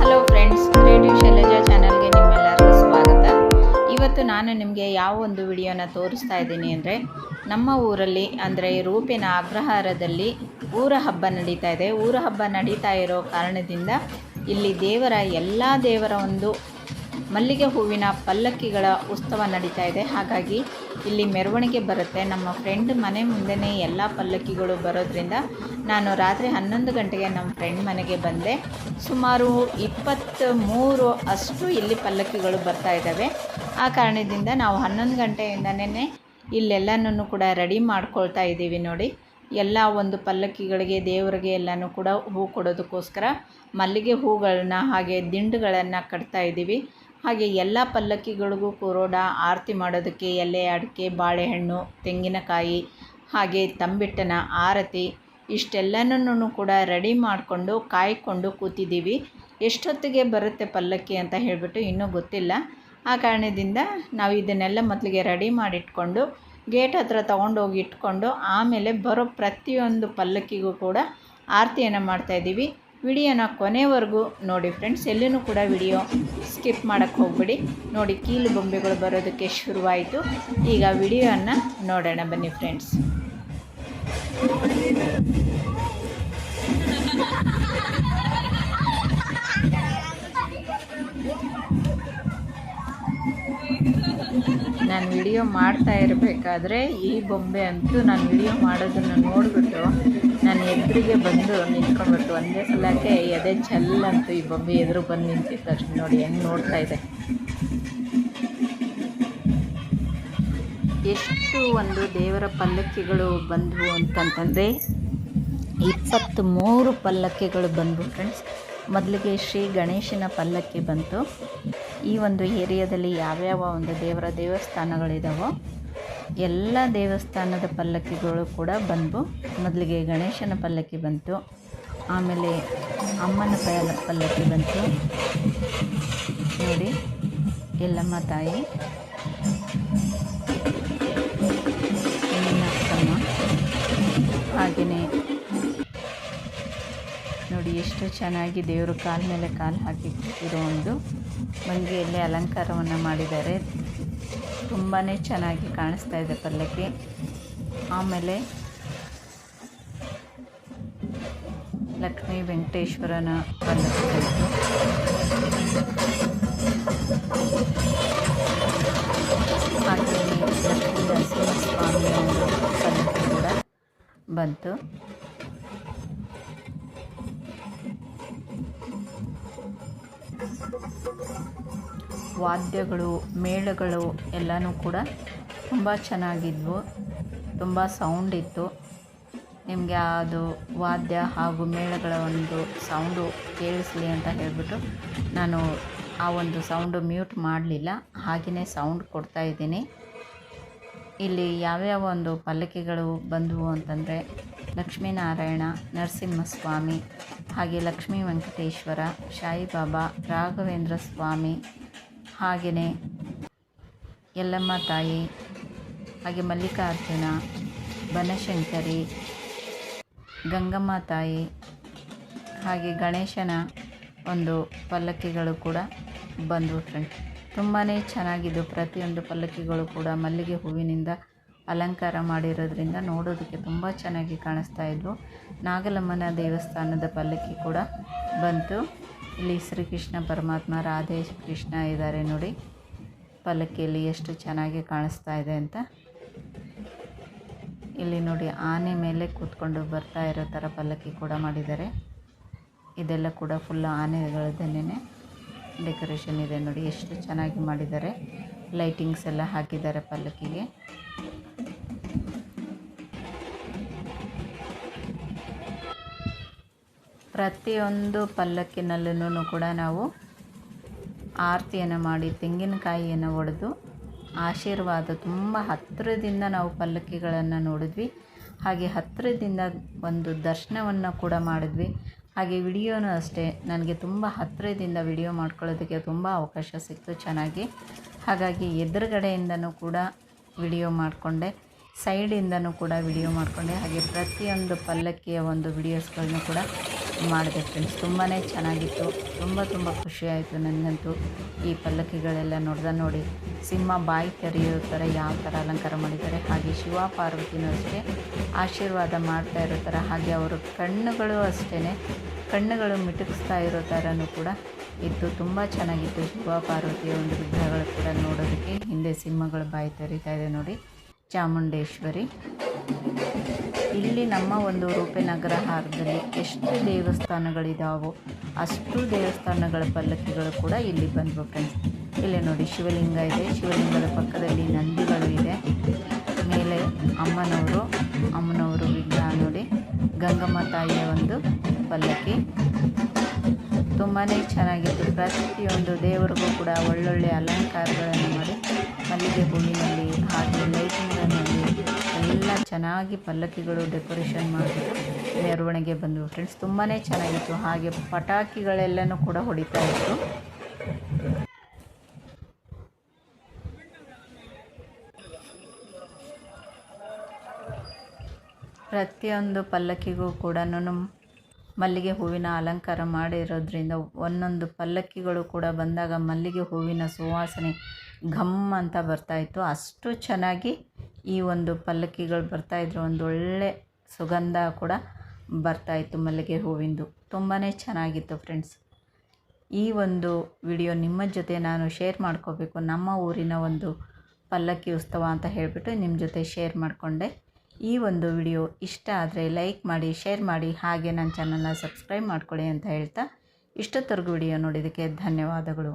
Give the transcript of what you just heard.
Hello friends creative Shailaja ಚಾನಲ್ಗೆ ನಿಮ್ಮೆಲ್ಲರಿಗೂ ಸ್ವಾಗತ. ಇವತ್ತು ನಾನು ನಿಮಗೆ ಯಾವ ಒಂದು ವಿಡಿಯೋನ ತೋರಿಸ್ತಾ ಇದ್ದೀನಿ ಅಂದರೆ, ನಮ್ಮ ಊರಲ್ಲಿ ಅಂದರೆ ರೂಪಿನ ಅಗ್ರಹಾರದಲ್ಲಿ ಊರ ಹಬ್ಬ ನಡೀತಾ ಇದೆ. ಊರ ಹಬ್ಬ ನಡೀತಾ ಇರೋ ಕಾರಣದಿಂದ ಇಲ್ಲಿ ದೇವರ, ಎಲ್ಲ ದೇವರ ಒಂದು ಮಲ್ಲಿಗೆ ಹೂವಿನ ಪಲ್ಲಕ್ಕಿಗಳ ಉತ್ಸವ ನಡೀತಾ ಇದೆ. ಹಾಗಾಗಿ ಇಲ್ಲಿ ಮೆರವಣಿಗೆ ಬರುತ್ತೆ. ನಮ್ಮ ಫ್ರೆಂಡ್ ಮನೆ ಮುಂದೆನೇ ಎಲ್ಲ ಪಲ್ಲಕ್ಕಿಗಳು ಬರೋದ್ರಿಂದ ನಾನು ರಾತ್ರಿ ಹನ್ನೊಂದು ಗಂಟೆಗೆ ನಮ್ಮ ಫ್ರೆಂಡ್ ಮನೆಗೆ ಬಂದೆ. ಸುಮಾರು ಇಪ್ಪತ್ತು ಮೂರು ಅಷ್ಟು ಇಲ್ಲಿ ಪಲ್ಲಕ್ಕಿಗಳು ಬರ್ತಾ ಇದ್ದಾವೆ. ಆ ಕಾರಣದಿಂದ ನಾವು ಹನ್ನೊಂದು ಗಂಟೆಯಿಂದನೇ ಇಲ್ಲೆಲ್ಲನೂ ಕೂಡ ರೆಡಿ ಮಾಡ್ಕೊಳ್ತಾ ಇದ್ದೀವಿ ನೋಡಿ. ಎಲ್ಲ ಒಂದು ಪಲ್ಲಕ್ಕಿಗಳಿಗೆ, ದೇವರಿಗೆ ಎಲ್ಲನೂ ಕೂಡ ಹೂ ಕೊಡೋದಕ್ಕೋಸ್ಕರ ಮಲ್ಲಿಗೆ ಹೂಗಳನ್ನ ಹಾಗೆ ದಿಂಡುಗಳನ್ನು ಕಟ್ತಾ ಇದ್ದೀವಿ. ಹಾಗೆ ಎಲ್ಲ ಪಲ್ಲಕ್ಕಿಗಳಿಗೂ ಕೂರೋಡ ಆರತಿ ಮಾಡೋದಕ್ಕೆ ಎಲೆ, ಅಡಿಕೆ, ಬಾಳೆಹಣ್ಣು, ತೆಂಗಿನಕಾಯಿ ಹಾಗೆ ತಂಬಿಟ್ಟನ ಆರತಿ. ಇಷ್ಟೆಲ್ಲನೂ ಕೂಡ ರೆಡಿ ಮಾಡಿಕೊಂಡು ಕಾಯ್ಕೊಂಡು ಕೂತಿದ್ದೀವಿ. ಎಷ್ಟೊತ್ತಿಗೆ ಬರುತ್ತೆ ಪಲ್ಲಕ್ಕಿ ಅಂತ ಹೇಳಿಬಿಟ್ಟು ಇನ್ನೂ ಗೊತ್ತಿಲ್ಲ. ಆ ಕಾರಣದಿಂದ ನಾವು ಇದನ್ನೆಲ್ಲ ಮೊದಲಿಗೆ ರೆಡಿ ಮಾಡಿಟ್ಕೊಂಡು ಗೇಟ್ ಹತ್ರ ತೊಗೊಂಡೋಗಿ ಇಟ್ಕೊಂಡು ಆಮೇಲೆ ಬರೋ ಪ್ರತಿಯೊಂದು ಪಲ್ಲಕ್ಕಿಗೂ ಕೂಡ ಆರತಿಯನ್ನು ಮಾಡ್ತಾಯಿದ್ದೀವಿ ವಿಡಿಯೋನ ಕೊನೆವರೆಗೂ ನೋಡಿ ಫ್ರೆಂಡ್ಸ್ ಎಲ್ಲೂ ಕೂಡ ವಿಡಿಯೋ ಸ್ಕಿಪ್ ಮಾಡೋಕ್ಕೆ ಹೋಗ್ಬಿಡಿ. ನೋಡಿ, ಕೀಲು ಬೊಂಬೆಗಳು ಬರೋದಕ್ಕೆ ಶುರುವಾಯಿತು. ಈಗ ವಿಡಿಯೋನ ನೋಡೋಣ ಬನ್ನಿ ಫ್ರೆಂಡ್ಸ್ ನಾನು ವಿಡಿಯೋ ಮಾಡ್ತಾ ಇರಬೇಕಾದ್ರೆ ಈ ಬೊಂಬೆ ಅಂತೂ ನಾನು ವಿಡಿಯೋ ಮಾಡೋದನ್ನು ನೋಡಿಬಿಟ್ಟು ಎದುರಿಗೆ ಬಂದು ನಿಂತ್ಕೊಂಡ್ಬಿಟ್ಟು ಒಂದೇ ಸಲಕ್ಕೆ ಎದೆ ಚಲ್ಲಂತೂ ಈ ಬೊಂಬೆ ಎದುರು ಬಂದು ನಿಂತಿತ್ತು ಅಷ್ಟು. ನೋಡಿ, ಹೆಂಗೆ ನೋಡ್ತಾ ಇದೆ. ಎಷ್ಟು ಒಂದು ದೇವರ ಪಲ್ಲಕ್ಕಿಗಳು ಬಂದವು ಅಂತಂತಂದರೆ ಇಪ್ಪತ್ತ್ ಮೂರು ಪಲ್ಲಕ್ಕಿಗಳು ಬಂದವು ಫ್ರೆಂಡ್ಸ್ ಮೊದಲಿಗೆ ಶ್ರೀ ಗಣೇಶನ ಪಲ್ಲಕ್ಕಿ ಬಂತು. ಈ ಒಂದು ಏರಿಯಾದಲ್ಲಿ ಯಾವ್ಯಾವ ಒಂದು ದೇವರ ದೇವಸ್ಥಾನಗಳಿದಾವೋ ಎಲ್ಲ ದೇವಸ್ಥಾನದ ಪಲ್ಲಕ್ಕಿಗಳು ಕೂಡ ಬಂದವು. ಮೊದಲಿಗೆ ಗಣೇಶನ ಪಲ್ಲಕ್ಕಿ ಬಂತು. ಆಮೇಲೆ ಅಮ್ಮನ ಪಯಲ ಪಲ್ಲಕ್ಕಿ ಬಂತು. ನೋಡಿ, ಎಲ್ಲಮ್ಮ ತಾಯಿ. ಹೆಣ್ಣಿನಕ್ಕಮ್ಮ ಹಾಗೆಯೇ ನೋಡಿ, ಎಷ್ಟು ಚೆನ್ನಾಗಿ ದೇವರು ಕಾಲ ಮೇಲೆ ಕಾಲು ಹಾಕಿ ಇರೋ ಒಂದು. ಮಂಗಿಯಲ್ಲಿ ಅಲಂಕಾರವನ್ನು ಮಾಡಿದ್ದಾರೆ. ತುಂಬಾ ಚೆನ್ನಾಗಿ ಕಾಣಿಸ್ತಾ ಇದೆ ಪಲ್ಲಕ್ಕಿ. ಆಮೇಲೆ ಲಕ್ಷ್ಮೀ ವೆಂಕಟೇಶ್ವರನ ಪಲ್ಲಕ್ಕಿ ಹಾಗೆಯೇ ಲಕ್ಷ್ಮೀ ಕೂಡ ಬಂತು. ವಾದ್ಯಗಳು, ಮೇಳಗಳು ಎಲ್ಲನೂ ಕೂಡ ತುಂಬ ಚೆನ್ನಾಗಿದ್ವು. ತುಂಬ ಸೌಂಡ್ ಇತ್ತು. ನಿಮಗೆ ಅದು ವಾದ್ಯ ಹಾಗೂ ಮೇಳಗಳ ಒಂದು ಸೌಂಡು ಕೇಳಿಸಲಿ ಅಂತ ಹೇಳಿಬಿಟ್ಟು ನಾನು ಆ ಒಂದು ಸೌಂಡು ಮ್ಯೂಟ್ ಮಾಡಲಿಲ್ಲ. ಹಾಗೆಯೇ ಸೌಂಡ್ ಕೊಡ್ತಾ ಇದ್ದೀನಿ. ಇಲ್ಲಿ ಯಾವ್ಯಾವ ಒಂದು ಪಲ್ಲಕ್ಕಿಗಳು ಬಂದವು ಅಂತಂದರೆ ಲಕ್ಷ್ಮೀನಾರಾಯಣ, ನರಸಿಂಹಸ್ವಾಮಿ, ಹಾಗೆ ಲಕ್ಷ್ಮೀ ವೆಂಕಟೇಶ್ವರ ಸಾಯಿಬಾಬಾ ರಾಘವೇಂದ್ರ ಸ್ವಾಮಿ ಹಾಗೆಯೇ ಯಲ್ಲಮ್ಮ ತಾಯಿ, ಹಾಗೆ ಮಲ್ಲಿಕಾರ್ಜುನ, ಬನಶಂಕರಿ, ಗಂಗಮ್ಮ ತಾಯಿ, ಹಾಗೆ ಗಣೇಶನ ಒಂದು ಪಲ್ಲಕ್ಕಿಗಳು ಕೂಡ ಬಂದವು ಫ್ರೆಂಡ್ ತುಂಬಾ ಚೆನ್ನಾಗಿದ್ದು ಪ್ರತಿಯೊಂದು ಪಲ್ಲಕ್ಕಿಗಳು ಕೂಡ ಮಲ್ಲಿಗೆ ಹೂವಿನಿಂದ ಅಲಂಕಾರ ಮಾಡಿರೋದ್ರಿಂದ ನೋಡೋದಕ್ಕೆ ತುಂಬ ಚೆನ್ನಾಗಿ ಕಾಣಿಸ್ತಾ ಇದ್ವು. ನಾಗಲಮ್ಮನ ದೇವಸ್ಥಾನದ ಪಲ್ಲಕ್ಕಿ ಕೂಡ ಬಂತು. ಇಲ್ಲಿ ಶ್ರೀಕೃಷ್ಣ ಪರಮಾತ್ಮ, ರಾಧೆ ಕೃಷ್ಣ ಇದ್ದಾರೆ ನೋಡಿ. ಪಲ್ಲಕ್ಕಿಯಲ್ಲಿ ಎಷ್ಟು ಚೆನ್ನಾಗಿ ಕಾಣಿಸ್ತಾ ಇದೆ ಅಂತ. ಇಲ್ಲಿ ನೋಡಿ ಆನೆ ಮೇಲೆ ಕೂತ್ಕೊಂಡು ಬರ್ತಾ ಇರೋ ಥರ ಪಲ್ಲಕ್ಕಿ ಕೂಡ ಮಾಡಿದ್ದಾರೆ. ಇದೆಲ್ಲ ಕೂಡ ಫುಲ್ ಆನೆಗಳದ್ದೇನೆ ಡೆಕೋರೇಷನ್ ಇದೆ ನೋಡಿ, ಎಷ್ಟು ಚೆನ್ನಾಗಿ ಮಾಡಿದ್ದಾರೆ. ಲೈಟಿಂಗ್ಸ್ ಎಲ್ಲ ಹಾಕಿದ್ದಾರೆ ಪಲ್ಲಕ್ಕಿಗೆ. ಪ್ರತಿಯೊಂದು ಪಲ್ಲಕ್ಕಿನಲ್ಲೂ ಕೂಡ ನಾವು ಆರತಿಯನ್ನು ಮಾಡಿ ತೆಂಗಿನಕಾಯಿಯನ್ನು ಒಡೆದು ಆಶೀರ್ವಾದ ತುಂಬ ಹತ್ತಿರದಿಂದ ನಾವು ಪಲ್ಲಕ್ಕಿಗಳನ್ನು ನೋಡಿದ್ವಿ. ಹಾಗೆ ಹತ್ತಿರದಿಂದ ಒಂದು ದರ್ಶನವನ್ನು ಕೂಡ ಮಾಡಿದ್ವಿ. ಹಾಗೆ ವಿಡಿಯೋನೂ ಅಷ್ಟೇ. ನನಗೆ ತುಂಬ ಹತ್ತಿರದಿಂದ ವಿಡಿಯೋ ಮಾಡ್ಕೊಳ್ಳೋದಕ್ಕೆ ತುಂಬ ಅವಕಾಶ ಸಿಕ್ತು ಚೆನ್ನಾಗಿ. ಹಾಗಾಗಿ ಎದುರುಗಡೆಯಿಂದನೂ ಕೂಡ ವಿಡಿಯೋ ಮಾಡಿಕೊಂಡೆ. ಸೈಡಿಂದನೂ ಕೂಡ ವಿಡಿಯೋ ಮಾಡಿಕೊಂಡೆ. ಹಾಗೆ ಪ್ರತಿಯೊಂದು ಪಲ್ಲಕ್ಕಿಯ ಒಂದು ವಿಡಿಯೋಸ್ಗಳನ್ನೂ ಕೂಡ ಮಾಡಿದೆ ಫ್ರೆಂಡ್ಸ್ ತುಂಬಾ ಚೆನ್ನಾಗಿತ್ತು. ತುಂಬ ತುಂಬ ಖುಷಿಯಾಯಿತು ನನಗಂತೂ. ಈ ಪಲ್ಲಕ್ಕಿಗಳೆಲ್ಲ ನೋಡ್ದೆ ನೋಡಿ. ಸಿಂಹ ಬಾಯಿ ತೆರೆಯೋ ಥರ ಯಾವ ಥರ ಅಲಂಕಾರ ಮಾಡಿದ್ದಾರೆ. ಹಾಗೆ ಶಿವ ಪಾರ್ವತಿನೂ ಅಷ್ಟೇ ಆಶೀರ್ವಾದ ಮಾಡ್ತಾ ಇರೋ ಥರ ಹಾಗೆ ಅವರ ಕಣ್ಣುಗಳು ಅಷ್ಟೇ ಕಣ್ಣುಗಳು ಮಿಟುಕಿಸ್ತಾ ಇರೋ ಥರನೂ ಕೂಡ ಇತ್ತು ತುಂಬ ಚೆನ್ನಾಗಿತ್ತು. ಶಿವ ಪಾರ್ವತಿಯ ಒಂದು ವಿಗ್ರಹಗಳು ಕೂಡ ನೋಡೋದಕ್ಕೆ. ಹಿಂದೆ ಸಿಂಹಗಳು ಬಾಯಿ ತೆರೀತಾ ಇದೆ ನೋಡಿ. ಚಾಮುಂಡೇಶ್ವರಿ. ಇಲ್ಲಿ ನಮ್ಮ ಒಂದು ರೂಪನಗರ ಹಾರದಲ್ಲಿ ಎಷ್ಟು ದೇವಸ್ಥಾನಗಳಿದಾವೋ ಅಷ್ಟು ದೇವಸ್ಥಾನಗಳ ಪಲ್ಲಕ್ಕಿಗಳು ಕೂಡ ಇಲ್ಲಿ ಬಂದವು ಫ್ರೆಂಡ್ಸ್ ಇಲ್ಲಿ ನೋಡಿ ಶಿವಲಿಂಗ ಇದೆ, ಶಿವಲಿಂಗದ ಪಕ್ಕದಲ್ಲಿ ನಂದಿಗಳು ಇದೆ. ಮೇಲೆ ಅಮ್ಮನವರು ಅಮ್ಮನವರು ವಿಗ್ರಹ ನೋಡಿ. ಗಂಗಮ್ಮ ತಾಯಿಯ ಒಂದು ಪಲ್ಲಕ್ಕಿ. ತುಂಬಾ ಚೆನ್ನಾಗಿತ್ತು. ಪ್ರತಿಯೊಂದು ದೇವರಿಗೂ ಕೂಡ ಒಳ್ಳೊಳ್ಳೆ ಅಲಂಕಾರಗಳನ್ನು ಮಾಡಿ ಮಲ್ಲಿಗೆ ಭೂಮಿಯಲ್ಲಿ ಹಾಗೆ ಲೈಟಿಂಗ್ನಲ್ಲಿ ಎಲ್ಲ ಚೆನ್ನಾಗಿ ಪಲ್ಲಕ್ಕಿಗಳು ಡೆಕೋರೇಷನ್ ಮಾಡಿ ಮೆರವಣಿಗೆ ಬಂದವು ಫ್ರೆಂಡ್ಸ್ ತುಂಬಾ ಚೆನ್ನಾಗಿತ್ತು. ಹಾಗೆ ಪಟಾಕಿಗಳೆಲ್ಲನೂ ಕೂಡ ಹೊಡಿತಾ ಇತ್ತು. ಪ್ರತಿಯೊಂದು ಪಲ್ಲಕ್ಕಿಗೂ ಕೂಡ ಮಲ್ಲಿಗೆ ಹೂವಿನ ಅಲಂಕಾರ ಮಾಡಿರೋದ್ರಿಂದ ಒಂದೊಂದು ಪಲ್ಲಕ್ಕಿಗಳು ಕೂಡ ಬಂದಾಗ ಮಲ್ಲಿಗೆ ಹೂವಿನ ಸುವಾಸನೆ ಘಮ್ ಅಂತ ಬರ್ತಾಯಿತ್ತು ಅಷ್ಟು ಚೆನ್ನಾಗಿ ಈ ಒಂದು ಪಲ್ಲಕ್ಕಿಗಳು ಬರ್ತಾಯಿದ್ರೆ ಒಂದು ಒಳ್ಳೆ ಸುಗಂಧ ಕೂಡ ಬರ್ತಾಯಿತ್ತು ಮಲ್ಲಿಗೆ ಹೂವಿಂದು. ತುಂಬಾ ಚೆನ್ನಾಗಿತ್ತು ಫ್ರೆಂಡ್ಸ್. ಈ ಒಂದು ವಿಡಿಯೋ ನಿಮ್ಮ ಜೊತೆ ನಾನು ಶೇರ್ ಮಾಡ್ಕೋಬೇಕು. ನಮ್ಮ ಊರಿನ ಒಂದು ಪಲ್ಲಕ್ಕಿ ಉತ್ಸವ ಅಂತ ಹೇಳಿಬಿಟ್ಟು ನಿಮ್ಮ ಜೊತೆ ಶೇರ್ ಮಾಡಿಕೊಂಡೆ. ಈ ಒಂದು ವಿಡಿಯೋ ಇಷ್ಟ ಆದರೆ ಲೈಕ್ ಮಾಡಿ, ಶೇರ್ ಮಾಡಿ, ಹಾಗೆ ನನ್ನ ಚಾನಲ್ನ ಸಬ್ಸ್ಕ್ರೈಬ್ ಮಾಡ್ಕೊಳ್ಳಿ ಅಂತ ಹೇಳ್ತಾ ಇಷ್ಟೊತ್ತರೆಗೂ ವಿಡಿಯೋ ನೋಡಿದ್ದಕ್ಕೆ ಧನ್ಯವಾದಗಳು.